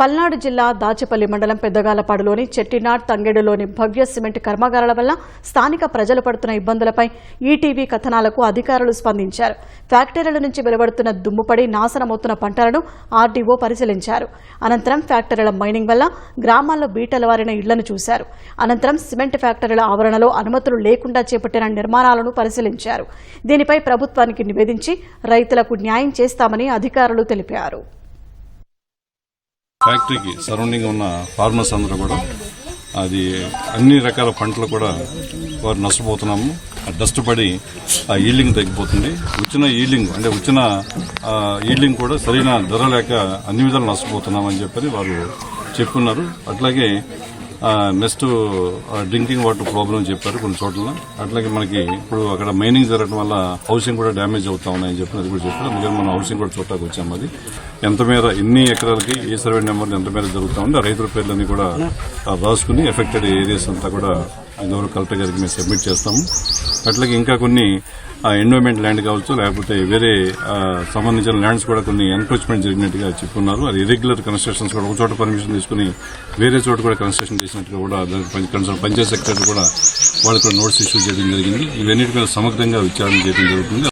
పల్నాడు జిల్లా దాచేపల్లి మండలం పెద్దగాలపాడులోని చెట్టినాడ్ తంగేడులోని భవ్య సిమెంట్ కర్మాగారాల వల్ల స్థానిక ప్రజలు పడుతున్న ఇబ్బందులపై ఈటీవీ కథనాలకు అధికారులు స్పందించారు. ఫ్యాక్టరీల నుంచి వెలువడుతున్న దుమ్ముపడి నాశనమవుతున్న పంటలను ఆర్డీఓ పరిశీలించారు. అనంతరం ఫ్యాక్టరీల మైనింగ్ వల్ల గ్రామాల్లో బీటలవారిన ఇళ్ళను చూశారు. అనంతరం సిమెంట్ ఫ్యాక్టరీల ఆవరణలో అనుమతులు లేకుండా చేపట్టిన నిర్మాణాలను పరిశీలించారు. దీనిపై ప్రభుత్వానికి నివేదించి రైతులకు న్యాయం చేస్తామని అధికారులు తెలిపారు. ఫ్యాక్టరీకి సరౌండింగ్ ఉన్న ఫార్మర్స్ అందరూ కూడా అది అన్ని రకాల పంటలు కూడా వారు నష్టపోతున్నాము. ఆ డస్ట్ పడి ఆ ఈల్డింగ్ తగ్గిపోతుంది. వచ్చిన ఈల్డింగ్ అంటే వచ్చిన ఈల్డింగ్ కూడా సరైన ధర లేక అన్ని విధాలు నష్టపోతున్నామని చెప్పని వారు చెప్పున్నారు. అట్లాగే నెక్స్ట్ డ్రింకింగ్ వాటర్ ప్రాబ్లం చెప్పారు కొన్ని చోట్ల. అట్లాగే మనకి ఇప్పుడు అక్కడ మైనింగ్ జరగడం వల్ల హౌసింగ్ కూడా డ్యామేజ్ అవుతా ఉన్నాయని చెప్పి అది కూడా చెప్పారు. అందుకని మనం హౌసింగ్ కూడా చూడటానికి వచ్చాము అది. ఎంత మేర ఎన్ని ఎకరాలకి ఏ సర్వే నెంబర్లు ఎంత మేర జరుగుతా ఉంది ఆ రైతుల పేర్లన్నీ కూడా రాసుకుని ఎఫెక్టెడ్ ఏరియాస్ అంతా కూడా గౌరవ కలెక్టర్ గారికి మేము సబ్మిట్ చేస్తాము. అట్లాగే ఇంకా కొన్ని ఎన్వైర్మెంట్ ల్యాండ్ కావచ్చు లేకపోతే వేరే ఆ, సంబంధించిన ల్యాండ్స్ కూడా కొన్ని ఎన్క్రోచ్మెంట్ జరిగినట్టుగా చెప్పున్నారు. అది ఇరెగ్యులర్ కన్స్ట్రక్షన్స్ కూడా ఒక చోట పర్మిషన్ తీసుకుని వేరే చోట కూడా కన్స్ట్రక్షన్ చేసినట్టుగా కూడా దానికి పంచాయత్ సెక్రటరీ కూడా వాళ్ళకి కూడా నోట్స్ ఇష్యూ చేయడం జరిగింది. ఇవన్నిటి మీద సమగ్రంగా విచారణ చేయడం జరుగుతుంది.